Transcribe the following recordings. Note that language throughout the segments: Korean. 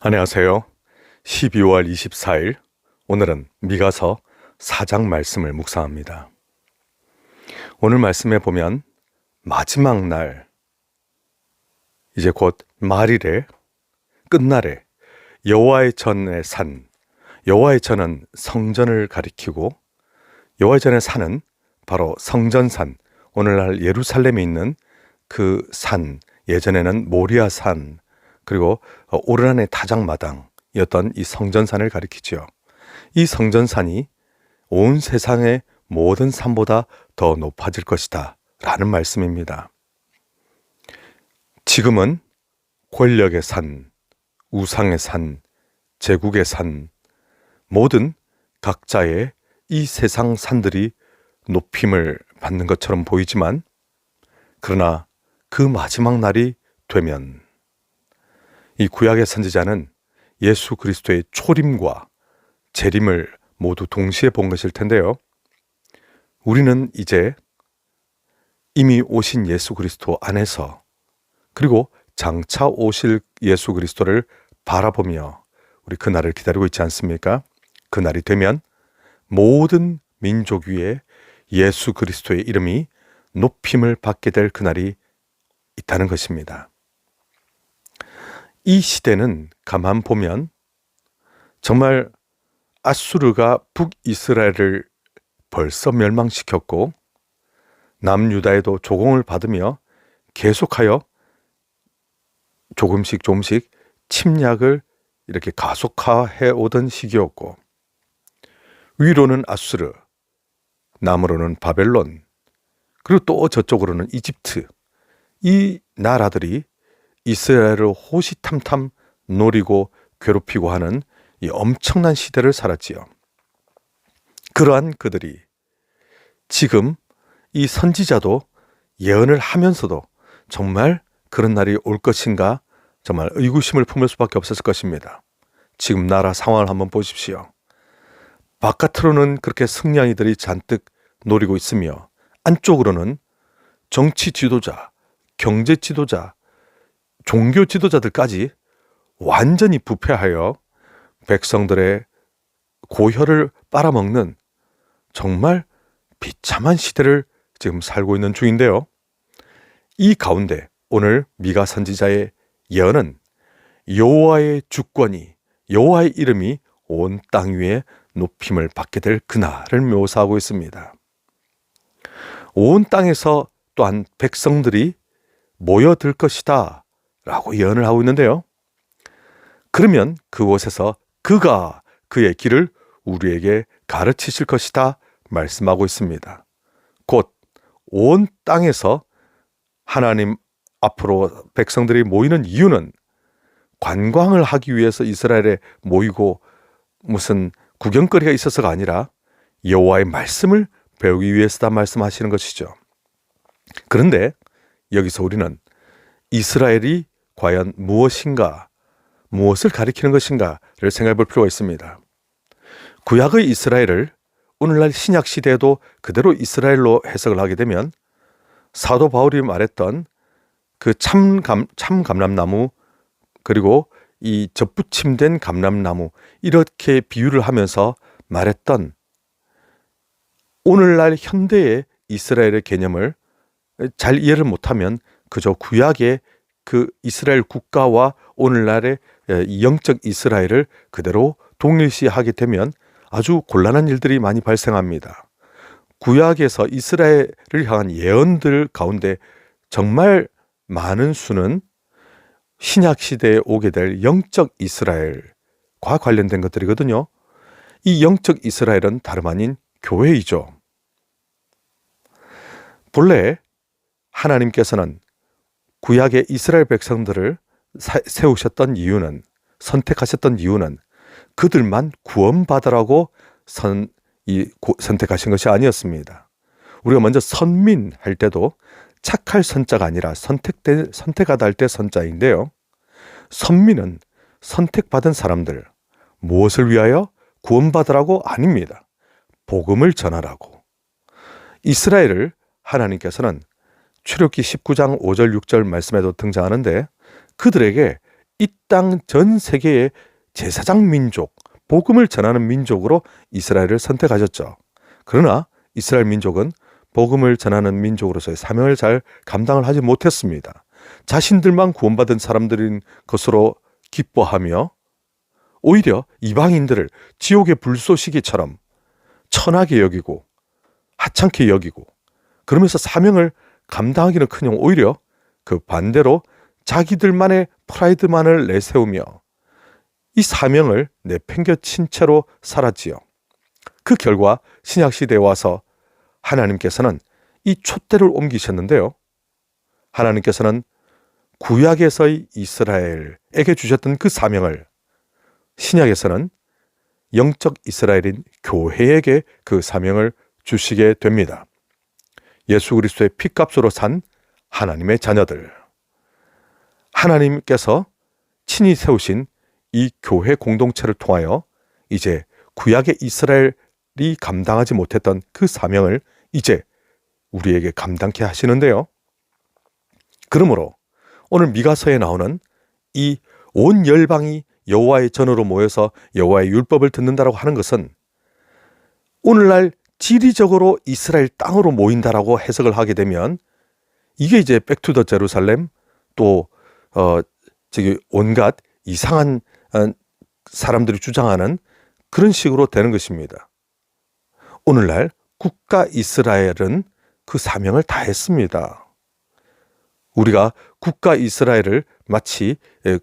안녕하세요. 12월 24일 오늘은 미가서 4장 말씀을 묵상합니다. 오늘 말씀에 보면 마지막 날 이제 곧 말일에 끝날에 여호와의 전의 산 여호와의 전은 성전을 가리키고 여호와의 전의 산은 바로 성전산 오늘날 예루살렘에 있는 그 산 예전에는 모리아 산 그리고 오르란의 타작마당이었던 이 성전산을 가리키지요. 이 성전산이 온 세상의 모든 산보다 더 높아질 것이다. 라는 말씀입니다. 지금은 권력의 산, 우상의 산, 제국의 산, 모든 각자의 이 세상 산들이 높임을 받는 것처럼 보이지만, 그러나 그 마지막 날이 되면 이 구약의 선지자는 예수 그리스도의 초림과 재림을 모두 동시에 본 것일 텐데요. 우리는 이제 이미 오신 예수 그리스도 안에서 그리고 장차 오실 예수 그리스도를 바라보며 우리 그날을 기다리고 있지 않습니까? 그날이 되면 모든 민족 위에 예수 그리스도의 이름이 높임을 받게 될 그날이 있다는 것입니다. 이 시대는 가만 보면 정말 아수르가 북이스라엘을 벌써 멸망시켰고 남유다에도 조공을 받으며 계속하여 조금씩 조금씩 침략을 이렇게 가속화해 오던 시기였고 위로는 아수르, 남으로는 바벨론, 그리고 또 저쪽으로는 이집트 이 나라들이 이스라엘을 호시탐탐 노리고 괴롭히고 하는 이 엄청난 시대를 살았지요. 그러한 그들이 지금 이 선지자도 예언을 하면서도 정말 그런 날이 올 것인가 정말 의구심을 품을 수밖에 없었을 것입니다. 지금 나라 상황을 한번 보십시오. 바깥으로는 그렇게 승냥이들이 잔뜩 노리고 있으며 안쪽으로는 정치 지도자, 경제 지도자, 종교 지도자들까지 완전히 부패하여 백성들의 고혈을 빨아먹는 정말 비참한 시대를 지금 살고 있는 중인데요. 이 가운데 오늘 미가 선지자의 예언은 여호와의 주권이 여호와의 이름이 온 땅 위에 높임을 받게 될 그날을 묘사하고 있습니다. 온 땅에서 또한 백성들이 모여들 것이다 라고 예언을 하고 있는데요. 그러면 그곳에서 그가 그의 길을 우리에게 가르치실 것이다 말씀하고 있습니다. 곧 온 땅에서 하나님 앞으로 백성들이 모이는 이유는 관광을 하기 위해서 이스라엘에 모이고 무슨 구경거리가 있어서가 아니라 여호와의 말씀을 배우기 위해서다 말씀하시는 것이죠. 그런데 여기서 우리는 이스라엘이 과연 무엇인가, 무엇을 가리키는 것인가를 생각해 볼 필요가 있습니다. 구약의 이스라엘을 오늘날 신약 시대에도 그대로 이스라엘로 해석을 하게 되면 사도 바울이 말했던 그 참감 참감람나무 그리고 이 접붙임된 감람나무 이렇게 비유를 하면서 말했던 오늘날 현대의 이스라엘의 개념을 잘 이해를 못하면 그저 구약의 그 이스라엘 국가와 오늘날의 영적 이스라엘을 그대로 동일시하게 되면 아주 곤란한 일들이 많이 발생합니다. 구약에서 이스라엘을 향한 예언들 가운데 정말 많은 수는 신약 시대에 오게 될 영적 이스라엘과 관련된 것들이거든요. 이 영적 이스라엘은 다름 아닌 교회이죠. 본래 하나님께서는 구약의 이스라엘 백성들을 세우셨던 이유는 선택하셨던 이유는 그들만 구원받으라고 선, 이, 고, 선택하신 것이 아니었습니다. 우리가 먼저 선민 할 때도 착할 선자가 아니라 선택된, 선택하다 할 때 선자인데요. 선민은 선택받은 사람들, 무엇을 위하여 구원받으라고 아닙니다. 복음을 전하라고. 이스라엘을 하나님께서는 출애굽기 19장 5절 6절 말씀에도 등장하는데 그들에게 이 땅 전 세계의 제사장 민족, 복음을 전하는 민족으로 이스라엘을 선택하셨죠. 그러나 이스라엘 민족은 복음을 전하는 민족으로서의 사명을 잘 감당을 하지 못했습니다. 자신들만 구원받은 사람들인 것으로 기뻐하며 오히려 이방인들을 지옥의 불쏘시개처럼 천하게 여기고 하찮게 여기고 그러면서 사명을 감당하기는 커녕 오히려 그 반대로 자기들만의 프라이드만을 내세우며 이 사명을 내팽겨친 채로 살았지요. 그 결과 신약 시대에 와서 하나님께서는 이 촛대를 옮기셨는데요. 하나님께서는 구약에서의 이스라엘에게 주셨던 그 사명을 신약에서는 영적 이스라엘인 교회에게 그 사명을 주시게 됩니다. 예수 그리스도의 피값으로 산 하나님의 자녀들. 하나님께서 친히 세우신 이 교회 공동체를 통하여 이제 구약의 이스라엘이 감당하지 못했던 그 사명을 이제 우리에게 감당케 하시는데요. 그러므로 오늘 미가서에 나오는 이 온 열방이 여호와의 전으로 모여서 여호와의 율법을 듣는다라고 하는 것은 오늘날 지리적으로 이스라엘 땅으로 모인다라고 해석을 하게 되면 이게 이제 백투더 제루살렘 또 어 저기 온갖 이상한 어, 사람들이 주장하는 그런 식으로 되는 것입니다. 오늘날 국가 이스라엘은 그 사명을 다했습니다. 우리가 국가 이스라엘을 마치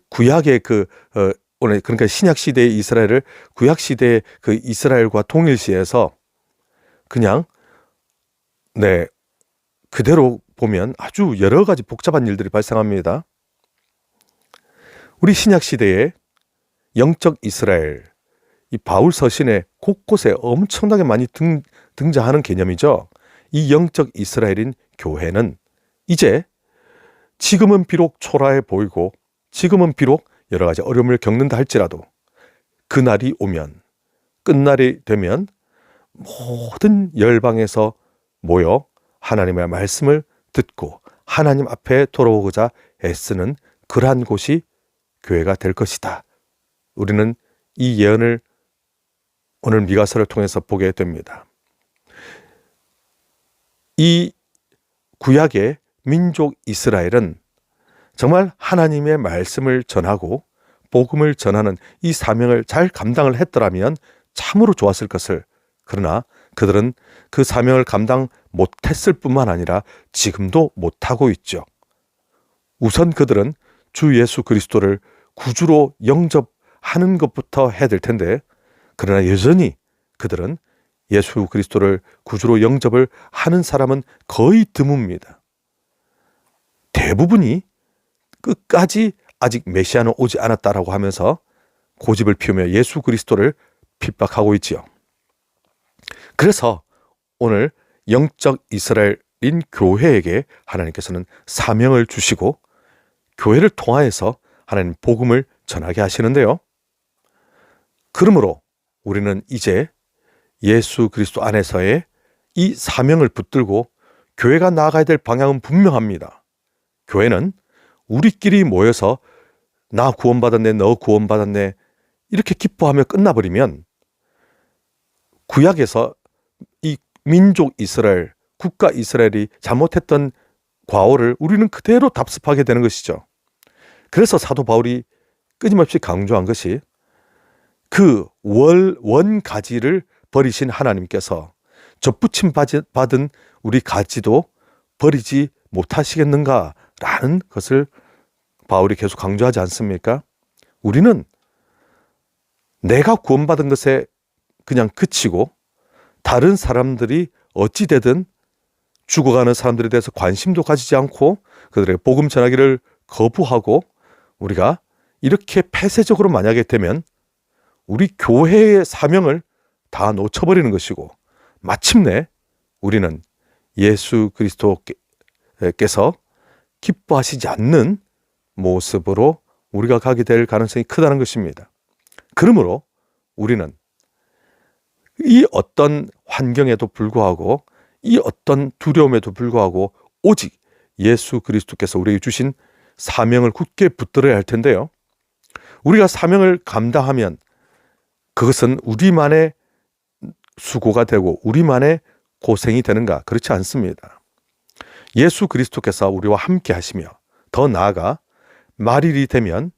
구약의 그 어, 오늘 그러니까 신약 시대의 이스라엘을 구약 시대의 그 이스라엘과 동일시해서 그냥 네 그대로 보면 아주 여러 가지 복잡한 일들이 발생합니다. 우리 신약 시대에 영적 이스라엘 이 바울 서신에 곳곳에 엄청나게 많이 등, 등장하는 개념이죠. 이 영적 이스라엘인 교회는 이제 지금은 비록 초라해 보이고 지금은 비록 여러 가지 어려움을 겪는다 할지라도 그날이 오면 끝날이 되면 모든 열방에서 모여 하나님의 말씀을 듣고 하나님 앞에 돌아오고자 애쓰는 그러한 곳이 교회가 될 것이다. 우리는 이 예언을 오늘 미가서를 통해서 보게 됩니다. 이 구약의 민족 이스라엘은 정말 하나님의 말씀을 전하고 복음을 전하는 이 사명을 잘 감당을 했더라면 참으로 좋았을 것을 그러나 그들은 그 사명을 감당 못했을 뿐만 아니라 지금도 못하고 있죠. 우선 그들은 주 예수 그리스도를 구주로 영접하는 것부터 해야 될 텐데 그러나 여전히 그들은 예수 그리스도를 구주로 영접을 하는 사람은 거의 드뭅니다. 대부분이 끝까지 아직 메시아는 오지 않았다라고 하면서 고집을 피우며 예수 그리스도를 핍박하고 있지요. 그래서 오늘 영적 이스라엘인 교회에게 하나님께서는 사명을 주시고 교회를 통하여서 하나님 복음을 전하게 하시는데요. 그러므로 우리는 이제 예수 그리스도 안에서의 이 사명을 붙들고 교회가 나아가야 될 방향은 분명합니다. 교회는 우리끼리 모여서 나 구원받았네, 너 구원받았네, 이렇게 기뻐하며 끝나버리면 구약에서 이 민족 이스라엘, 국가 이스라엘이 잘못했던 과오를 우리는 그대로 답습하게 되는 것이죠. 그래서 사도 바울이 끊임없이 강조한 것이 그 월, 원 가지를 버리신 하나님께서 접붙임 받은 우리 가지도 버리지 못하시겠는가 라는 것을 바울이 계속 강조하지 않습니까? 우리는 내가 구원받은 것에 그냥 그치고 다른 사람들이 어찌되든 죽어가는 사람들에 대해서 관심도 가지지 않고 그들에게 복음 전하기를 거부하고 우리가 이렇게 폐쇄적으로 만약에 되면 우리 교회의 사명을 다 놓쳐버리는 것이고 마침내 우리는 예수 그리스도께서 기뻐하시지 않는 모습으로 우리가 가게 될 가능성이 크다는 것입니다. 그러므로 우리는 이 어떤 환경에도 불구하고 이 어떤 두려움에도 불구하고 오직 예수 그리스도께서 우리에게 주신 사명을 굳게 붙들어야 할 텐데요. 우리가 사명을 감당하면 그것은 우리만의 수고가 되고 우리만의 고생이 되는가? 그렇지 않습니다. 예수 그리스도께서 우리와 함께 하시며 더 나아가 말일이 되면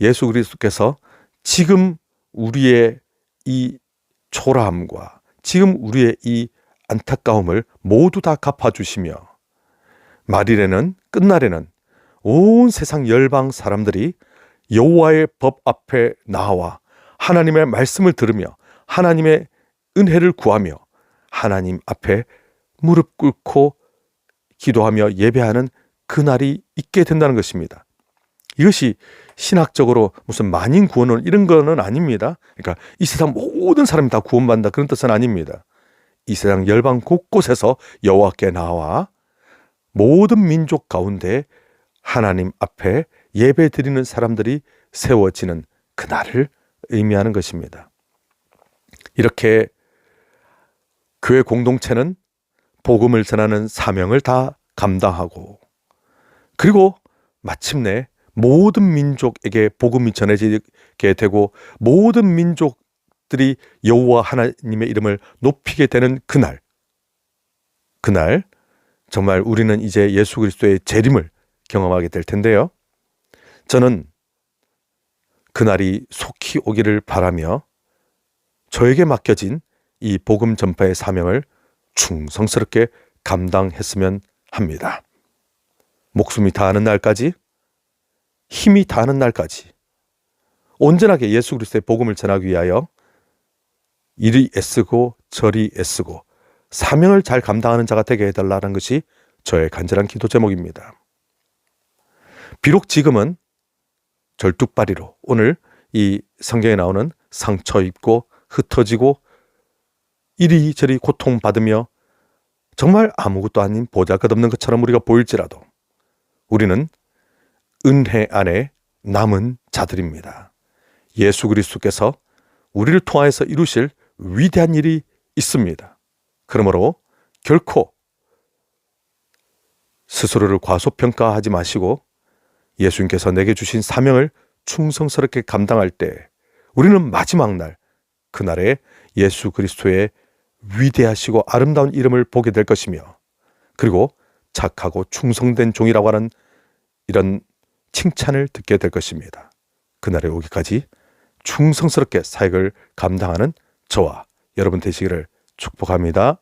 예수 그리스도께서 지금 우리의 이 초라함과 지금 우리의 이 안타까움을 모두 다 갚아주시며 말일에는 끝날에는 온 세상 열방 사람들이 여호와의 법 앞에 나와 하나님의 말씀을 들으며 하나님의 은혜를 구하며 하나님 앞에 무릎 꿇고 기도하며 예배하는 그날이 있게 된다는 것입니다. 이것이 신학적으로 무슨 만인 구원론 이런 거는 아닙니다. 그러니까 이 세상 모든 사람이 다 구원받는다 그런 뜻은 아닙니다. 이 세상 열방 곳곳에서 여호와께 나와 모든 민족 가운데 하나님 앞에 예배 드리는 사람들이 세워지는 그날을 의미하는 것입니다. 이렇게 교회 공동체는 복음을 전하는 사명을 다 감당하고 그리고 마침내 모든 민족에게 복음이 전해지게 되고 모든 민족들이 여호와 하나님의 이름을 높이게 되는 그날 그날 정말 우리는 이제 예수 그리스도의 재림을 경험하게 될 텐데요. 저는 그날이 속히 오기를 바라며 저에게 맡겨진 이 복음 전파의 사명을 충성스럽게 감당했으면 합니다. 목숨이 다하는 날까지 힘이 다하는 날까지 온전하게 예수 그리스도의 복음을 전하기 위하여 이리 애쓰고 저리 애쓰고 사명을 잘 감당하는 자가 되게 해달라는 것이 저의 간절한 기도 제목입니다. 비록 지금은 절뚝발이로 오늘 이 성경에 나오는 상처 입고 흩어지고 이리저리 고통받으며 정말 아무것도 아닌 보잘것없는 것처럼 우리가 보일지라도 우리는 은혜 안에 남은 자들입니다. 예수 그리스도께서 우리를 통하여서 이루실 위대한 일이 있습니다. 그러므로 결코 스스로를 과소평가하지 마시고 예수님께서 내게 주신 사명을 충성스럽게 감당할 때 우리는 마지막 날 그날에 예수 그리스도의 위대하시고 아름다운 이름을 보게 될 것이며 그리고 착하고 충성된 종이라고 하는 이런 칭찬을 듣게 될 것입니다. 그날에 오기까지 충성스럽게 사역을 감당하는 저와 여러분 되시기를 축복합니다.